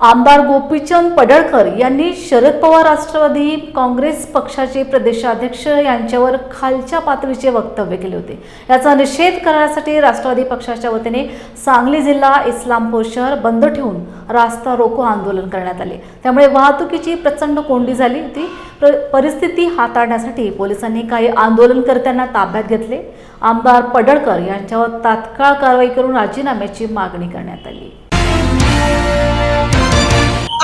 आमदार गोपीचंद पडळकर यांनी शरद पवार राष्ट्रवादी काँग्रेस पक्षाचे प्रदेशाध्यक्ष यांच्यावर खालच्या पातळीचे वक्तव्य केले होते. याचा निषेध करण्यासाठी राष्ट्रवादी पक्षाच्या वतीने सांगली जिल्हा इस्लामपूर शहर बंद ठेवून रास्ता रोको आंदोलन करण्यात आले. त्यामुळे वाहतुकीची प्रचंड कोंडी झाली. होती परिस्थिती हाताळण्यासाठी पोलिसांनी काही आंदोलनकर्त्यांना ताब्यात घेतले. आमदार पडळकर यांच्यावर तात्काळ कारवाई करून राजीनाम्याची मागणी करण्यात आली.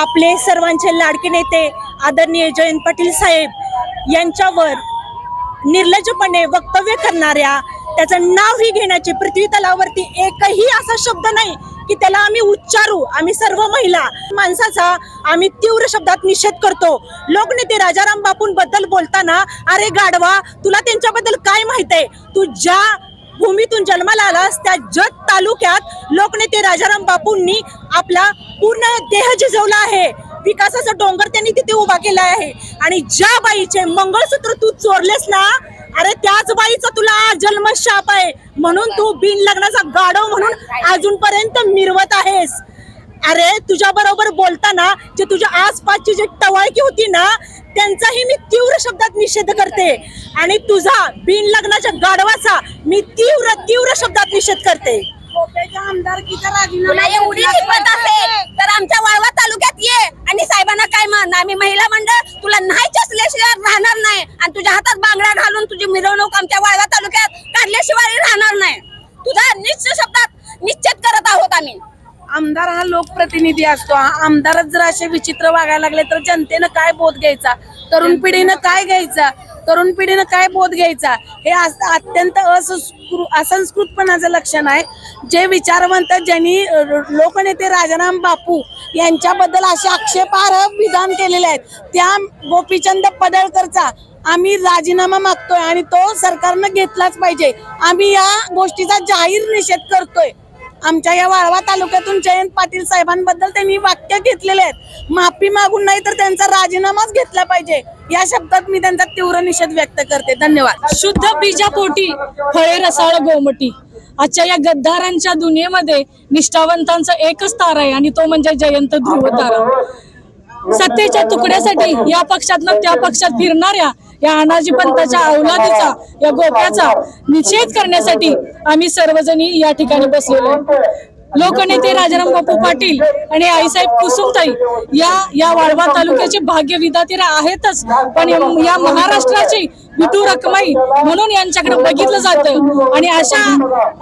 आपले सर्वांचे लाडके नेते आदरणीय जयंत पाटील साहेब यांच्यावर निर्लज्जपणे वक्तव्य करणाऱ्या त्याचं नावही घेण्याचे पृथ्वी तलावरती एकही असा शब्द नाही की त्याला आम्ही उच्चारू आम्ही सर्व महिला माणसाचा आम्ही तीव्र शब्दात निषेध करतो. लोकनेते राजाराम बापूंबद्दल बोलताना अरे गाढवा तुला त्यांच्याबद्दल काय माहीत आहे? तू ज्या भूमीतून जन्माला आलास त्या जत तालुक्यात लोकनेते राजाराम बापूंनी आपला पूर्ण देह झिजवला आहे. विकासाचा डोंगर त्यांनी तिथे उभा केला आहे. आणि ज्या बाईचे मंगळसूत्र तू चोरलेस ना अरे त्याच बाईचा तुला जन्म जन्मशाप आहे. म्हणून तू बिन लग्नाचा गाडव म्हणून अजूनपर्यंत मिरवत आहेस. अरे तुझ्या बरोबर बोलताना जे तुझ्या आसपासची जी टवाळकी होती ना त्यांचाही मी तीव्र शब्दात निषेध करते. आणि तुझा बिन लग्नाच्या गाढवाचा मी तीव्र तीव्र शब्दात निषेध करते. तुला एवढी असेल तर आमच्या वाळवा तालुक्यात ये. आणि साहेबांना काय म्हण आम्ही महिला मंडळ तुला नाही चसल्याशिवाय राहणार नाही. आणि तुझ्या हातात घालून तुझी मिरवणूक आमच्या वाळवा तालुक्यात काढल्याशिवाय राहणार नाही. तुझा निश्चित शब्दात निश्चित करत आहोत आम्ही. आमदार हा लोकप्रतिनिधी असतो. आमदारच जर असे विचित्र वागायला लागले तर जनतेनं काय बोध घ्यायचा? तरुण पिढीनं काय घ्यायचा? तरुण पिढीनं काय बोध घ्यायचा? हे अत्यंत असंस्कृ असंस्कृतपणाचं लक्षण आहे. जे विचारवंत ज्यांनी लोकनेते राजाराम बापू यांच्याबद्दल असे आक्षेपार्ह विधान केलेले आहेत त्या गोपीचंद पडळकरचा आम्ही राजीनामा मागतोय आणि तो सरकारनं घेतलाच पाहिजे. आम्ही या गोष्टीचा जाहीर निषेध करतोय. आमच्या या वाळवा तालुक्यातून जयंत पाटील साहेबांबद्दल त्यांनी वाक्य घेतलेले आहेत. माफी मागून नाही तर त्यांचा राजीनामाच घेतला पाहिजे. या शब्दात मी त्यांचा तीव्र निषेध व्यक्त करते. धन्यवाद. शुद्ध बीजापोटी फळे रसाळ गोमटी. आजच्या या गद्दारांच्या दुनियेमध्ये निष्ठावंतांचा एकच तारा आहे आणि तो म्हणजे जयंत ध्रुव तारा. सत्तेच्या तुकड्यासाठी या पक्षातनं त्या पक्षात फिरणाऱ्या या अनाजी पंताच्या अवलादीचा या गोप्याचा निषेध करण्यासाठी आम्ही सर्वजणी या ठिकाणी बसलेलो आहे. लोकनेते राजाराम बापू पाटील आणि आईसाहेब कुसुमताई या या वाळवा तालुक्याचे भाग्य विधाते आहेतच. पण या- या महाराष्ट्राची विटू रखमाई म्हणून यांच्याकडे बघितलं जातं. आणि अशा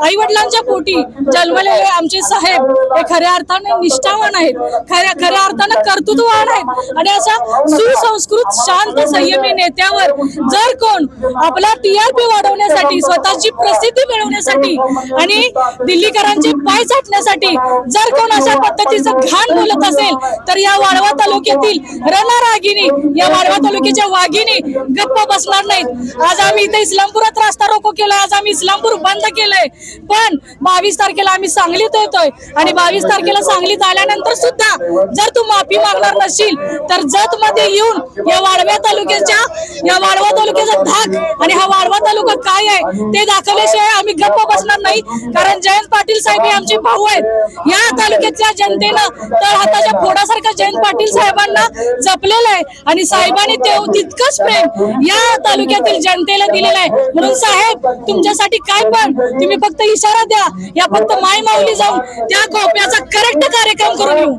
आई वडिलांच्या पोटी जन्मलेले आमचे साहेब हे खऱ्या अर्थाने निष्ठावान आहेत. खऱ्या खऱ्या अर्थानं कर्तृत्ववान आहेत. आणि अशा सुसंस्कृत शांत संयमी नेत्यावर जर कोण आपला टीआरपी वाढवण्यासाठी स्वतःची प्रसिद्धी मिळवण्यासाठी आणि दिल्लीकरांचे पाय चाटण्यासाठी जर कोण अशा पद्धतीचं घाण बोलत असेल तर या वाळवा तालुक्यातील रणारागिनी या वाळवा तालुक्याच्या वाघिणी गप्प बसणार नाही. नाहीत आज आम्ही इथे इस्लामपुरात रास्ता रोको केलाय. आज आम्ही इस्लामपूर बंद केलंय. पण बावीस तारखेला आम्ही सांगलीत येतोय. आणि बावीस तारखेला सांगलीत आल्यानंतर सुद्धा जर तू माफी मागणार नसशील तर जत मध्ये येऊन या वाळव्या तालुक्याच्या या वाळवा तालुक्याचा धाक आणि हा वाळवा तालुका काय आहे ते दाखवल्याशिवाय आम्ही गप्प बसणार नाही. कारण जयंत पाटील साहेब हे आमचे भाऊ आहेत. या तालुक्यातल्या जनतेनं तर हाताच्या फोडासारखं जयंत पाटील साहेबांना जपलेलं आहे. आणि साहेबांनी ते तितकंच प्रेम या तालुक्यातील जनतेला दिलेलं आहे. म्हणून साहेब तुमच्यासाठी काय पण तुम्ही फक्त इशारा द्या. या फक्त माय माऊली जाऊन त्या गोप्याचा करेक्ट कार्यक्रम करून येऊ